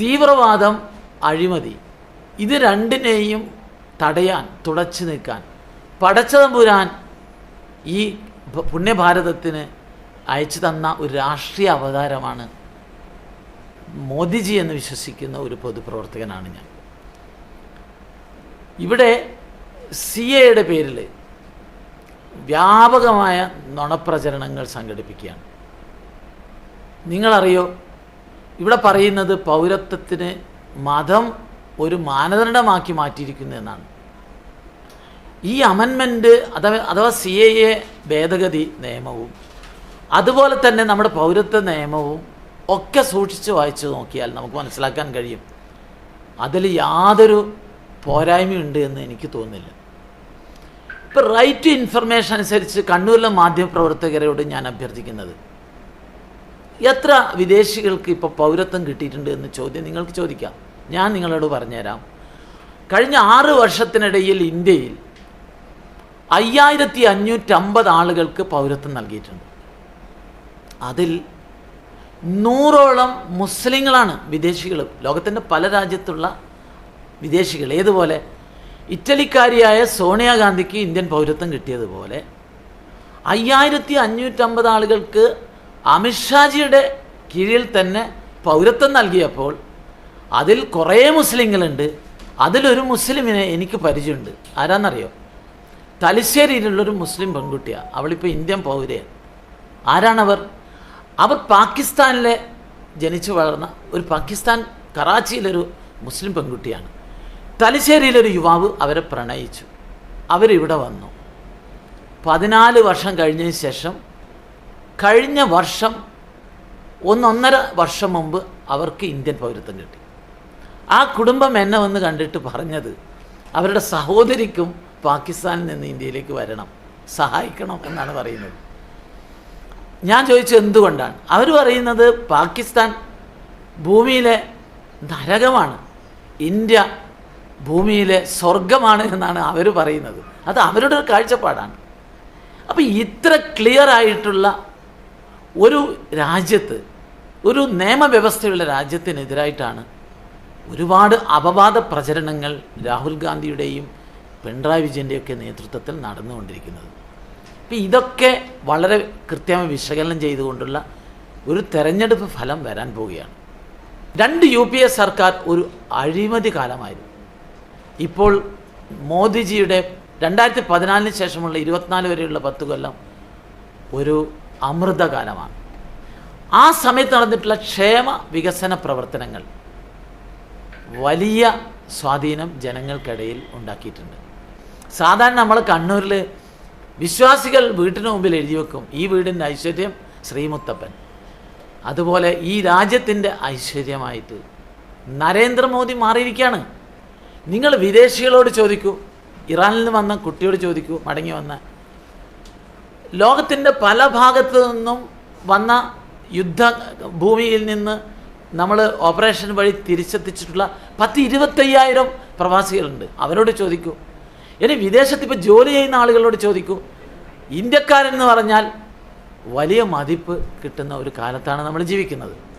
തീവ്രവാദം അഴിമതി. ഇത് രണ്ടിനെയും തടയാൻ തുടച്ചു നിൽക്കാൻ പടച്ചതമ്പുരാൻ ഈ പുണ്യഭാരതത്തിന് അയച്ചു തന്ന ഒരു രാഷ്ട്രീയ അവതാരമാണ് മോദിജി എന്ന് വിശ്വസിക്കുന്ന ഒരു പൊതുപ്രവർത്തകനാണ് ഞാൻ. ഇവിടെ സി എയുടെ പേരിൽ വ്യാപകമായ നുണപ്രചരണങ്ങൾ സംഘടിപ്പിക്കുകയാണ്. നിങ്ങളറിയോ ഇവിടെ പറയുന്നത് പൗരത്വത്തിന് മതം ഒരു മാനദണ്ഡമാക്കി മാറ്റിയിരിക്കുന്നു എന്നാണ്. ഈ അമൻമെന്റ് അഥവാ അഥവാ സി എ എ ഭേദഗതി നിയമവും അതുപോലെ തന്നെ നമ്മുടെ പൗരത്വ നിയമവും ഒക്കെ സൂക്ഷിച്ച് വായിച്ചു നോക്കിയാൽ നമുക്ക് മനസ്സിലാക്കാൻ കഴിയും. അതിൽ യാതൊരു പോരായ്മയുണ്ട് എന്ന് എനിക്ക് തോന്നുന്നില്ല. ഇപ്പം റൈറ്റ് ടു ഇൻഫർമേഷൻ അനുസരിച്ച് കണ്ണൂരിലെ മാധ്യമപ്രവർത്തകരോട് ഞാൻ അഭ്യർത്ഥിക്കുന്നത് എത്ര വിദേശികൾക്ക് ഇപ്പോൾ പൗരത്വം കിട്ടിയിട്ടുണ്ട് എന്ന് ചോദ്യം നിങ്ങൾക്ക് ചോദിക്കാം. ഞാൻ നിങ്ങളോട് പറഞ്ഞുതരാം. കഴിഞ്ഞ ആറ് വർഷത്തിനിടയിൽ ഇന്ത്യയിൽ അയ്യായിരത്തി അഞ്ഞൂറ്റമ്പത് ആളുകൾക്ക് പൗരത്വം നൽകിയിട്ടുണ്ട്. അതിൽ നൂറോളം മുസ്ലിങ്ങളാണ് വിദേശികൾ ലോകത്തിന്റെ പല രാജ്യത്തുള്ള വിദേശികൾ. ഏതുപോലെ? ഇറ്റലിക്കാരിയായ സോണിയാഗാന്ധിക്ക് ഇന്ത്യൻ പൗരത്വം കിട്ടിയതുപോലെ അയ്യായിരത്തി അഞ്ഞൂറ്റമ്പത് ആളുകൾക്ക് അമിത്ഷാജിയുടെ കീഴിൽ തന്നെ പൗരത്വം നൽകിയപ്പോൾ അതിൽ കുറേ മുസ്ലിങ്ങളുണ്ട്. അതിലൊരു മുസ്ലിമിനെ എനിക്ക് പരിചയമുണ്ട്. ആരാന്നറിയോ? തലശ്ശേരിയിലുള്ളൊരു മുസ്ലിം പെൺകുട്ടിയാണ് അവളിപ്പോൾ ഇന്ത്യൻ പൗരയാണ് ആരാണവർ? അവർ പാകിസ്ഥാനിലെ ജനിച്ചു വളർന്ന ഒരു പാകിസ്ഥാൻ കറാച്ചിയിലൊരു മുസ്ലിം പെൺകുട്ടിയാണ്. തലശ്ശേരിയിലൊരു യുവാവ് അവരെ പ്രണയിച്ചു. അവരിവിടെ വന്നു. പതിനാല് വർഷം കഴിഞ്ഞതിന് ശേഷം കഴിഞ്ഞ വർഷം ഒന്നൊന്നര വർഷം മുമ്പ് അവർക്ക് ഇന്ത്യൻ പൗരത്വം കിട്ടി. ആ കുടുംബം എന്നെ വന്ന് കണ്ടിട്ട് പറഞ്ഞത് അവരുടെ സഹോദരിക്കും പാകിസ്ഥാനിൽ നിന്ന് ഇന്ത്യയിലേക്ക് വരണം സഹായിക്കണം എന്നാണ് പറയുന്നത്. ഞാൻ ചോദിച്ചു എന്തുകൊണ്ടാണ്? അവർ പറയുന്നത് പാകിസ്ഥാൻ ഭൂമിയിലെ നരകമാണ് ഇന്ത്യ ഭൂമിയിലെ സ്വർഗമാണ് എന്നാണ് അവർ പറയുന്നത്. അത് അവരുടെ ഒരു കാഴ്ചപ്പാടാണ്. അപ്പോൾ ഇത്ര ക്ലിയർ ആയിട്ടുള്ള ഒരു രാജ്യത്ത് ഒരു നിയമവ്യവസ്ഥയുള്ള രാജ്യത്തിനെതിരായിട്ടാണ് ഒരുപാട് അപവാദ പ്രചരണങ്ങൾ രാഹുൽ ഗാന്ധിയുടെയും പിണറായി വിജയന്റെയൊക്കെ നേതൃത്വത്തിൽ നടന്നുകൊണ്ടിരിക്കുന്നത്. അപ്പം ഇതൊക്കെ വളരെ കൃത്യമായി വിശകലനം ചെയ്തുകൊണ്ടുള്ള ഒരു തെരഞ്ഞെടുപ്പ് ഫലം വരാൻ പോവുകയാണ്. രണ്ട് യു പി എ സർക്കാർ ഒരു അഴിമതി കാലമായിരുന്നു. ഇപ്പോൾ മോദിജിയുടെ രണ്ടായിരത്തി പതിനാലിന് ശേഷമുള്ള ഇരുപത്തിനാല് വരെയുള്ള പത്ത് കൊല്ലം ഒരു അമൃതകാലമാണ്. ആ സമയത്ത് നടന്നിട്ടുള്ള ക്ഷേമ വികസന പ്രവർത്തനങ്ങൾ വലിയ സ്വാധീനം ജനങ്ങൾക്കിടയിൽ ഉണ്ടാക്കിയിട്ടുണ്ട്. സാധാരണ നമ്മൾ കണ്ണൂരിൽ വിശ്വാസികൾ വീട്ടിന് മുമ്പിൽ എഴുതി വെക്കും ഈ വീടിന്റെ ഐശ്വര്യം ശ്രീമുത്തപ്പൻ. അതുപോലെ ഈ രാജ്യത്തിന്റെ ഐശ്വര്യമായിട്ട് നരേന്ദ്രമോദി മാറിയിരിക്കുകയാണ്. നിങ്ങൾ വിദേശികളോട് ചോദിക്കൂ ഇറാനിൽ നിന്ന് വന്ന കുട്ടിയോട് ചോദിക്കൂ മടങ്ങി വന്ന ലോകത്തിന്റെ പല ഭാഗത്തു നിന്നും വന്ന യുദ്ധ ഭൂമിയിൽ നിന്ന് നമ്മൾ ഓപ്പറേഷൻ വഴി തിരിച്ചെത്തിച്ചിട്ടുള്ള പത്ത് ഇരുപത്തയ്യായിരം പ്രവാസികളുണ്ട്. അവരോട് ചോദിക്കൂ. ഇനി വിദേശത്ത് ഇപ്പോൾ ജോലി ചെയ്യുന്ന ആളുകളോട് ചോദിക്കൂ. ഇന്ത്യക്കാരെന്ന് പറഞ്ഞാൽ വലിയ മതിപ്പ് കിട്ടുന്ന ഒരു കാലത്താണ് നമ്മൾ ജീവിക്കുന്നത്.